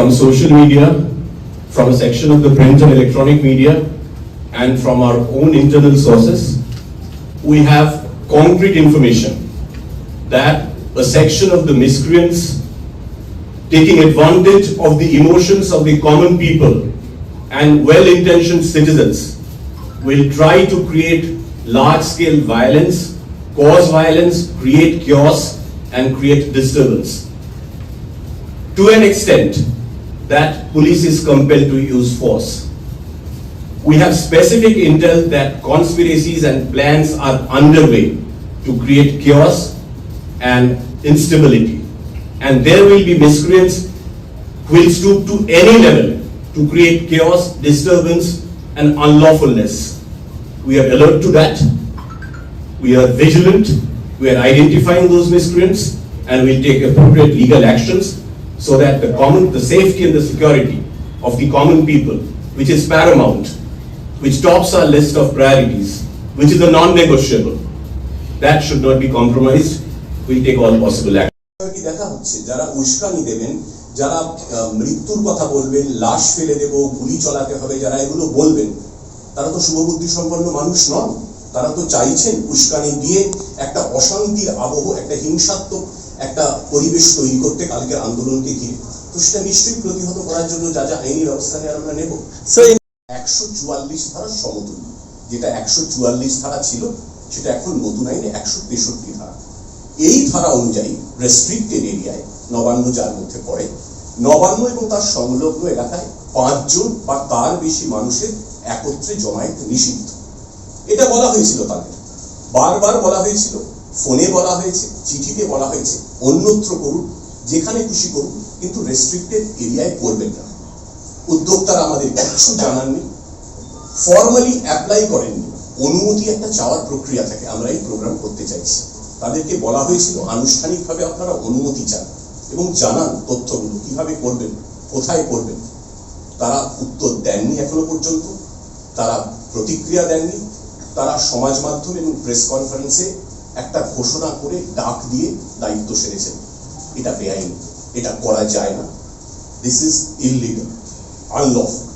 from social media, from a section of the print and electronic media, and from our own internal sources, we have concrete information that a section of the miscreants taking advantage of the emotions of the common people and well-intentioned citizens will try to create large-scale violence, cause violence, create chaos, and create disturbance. To an extent that police is compelled to use force. We have specific intel that conspiracies and plans are underway to create chaos and instability. And there will be miscreants who will stoop to any level to create chaos, disturbance, and unlawfulness. We are alert to that. We are vigilant. We are identifying those miscreants and will take appropriate legal actions so that the common, the safety and the security of the common people, which is paramount, which tops our list of priorities, which is a non-negotiable, that should not be compromised. We'll take all possible action. যারা মৃত্যুর কথা বলবেন লাশ ফেলে দেব গুলি চলাতে হবে যারা এগুলো বলবেন তারা তো শুভবুদ্ধি সম্পন্ন মানুষ নন তারা তো চাইছেন উস্কানি দিয়ে একটা অশান্তির আবহ একটা হিংসাত্মক একটা পরিবেশ তৈরি করতে কালকের আন্দোলনকে ঘিরে। তো সেটা নিশ্চয়ই প্রতিহত করার জন্য যা যা আইনি ব্যবস্থা নেওয়ার আমরা নেব একশো চুয়াল্লিশ ধারা সমতুল্য। যেটা একশো চুয়াল্লিশ ধারা ছিল সেটা এখন নতুন আইনে একশো তেষট্টি ধারা। এই ধারা অনুযায়ী রেস্ট্রিক্টেড এরিয়ায় নবান্ন যার মধ্যে পড়ে নবান্ন এবং তার সংলগ্ন এলাকায় পাঁচজন বা তার বেশি মানুষের একত্রে জমায়েত নিষিদ্ধ। এটা বলা হয়েছিল তাদের। বারবার বলা হয়েছিল। ফোনে বলা হয়েছে, চিঠিতে বলা হয়েছে, অন্যত্র করুন, যেখানে খুশি করুন, কিন্তু রেস্ট্রিক্টেড এরিয়ায় করবেন না। উদ্যোক্তারা আমাদের কিছু জানাননি ফর্মালি অ্যাপ্লাই করেননি অনুমতি একটা চাওয়ার প্রক্রিয়া থাকে, আমরা এই প্রোগ্রাম করতে চাইছি। তাদেরকে বলা হয়েছিল, আনুষ্ঠানিকভাবে আপনারা অনুমতি চান এবং জানান তথ্যগুলো, কীভাবে করবেন, কোথায় করবেন। তারা উত্তর দেননি এখনও পর্যন্ত, তারা প্রতিক্রিয়া দেননি, তারা সমাজ মাধ্যম এবং প্রেস কনফারেন্সে একটা ঘোষণা করে ডাক দিয়ে দায়িত্ব সেরেছেন। এটা বেআইনি। এটা করা যায় না। This is illegal unlawful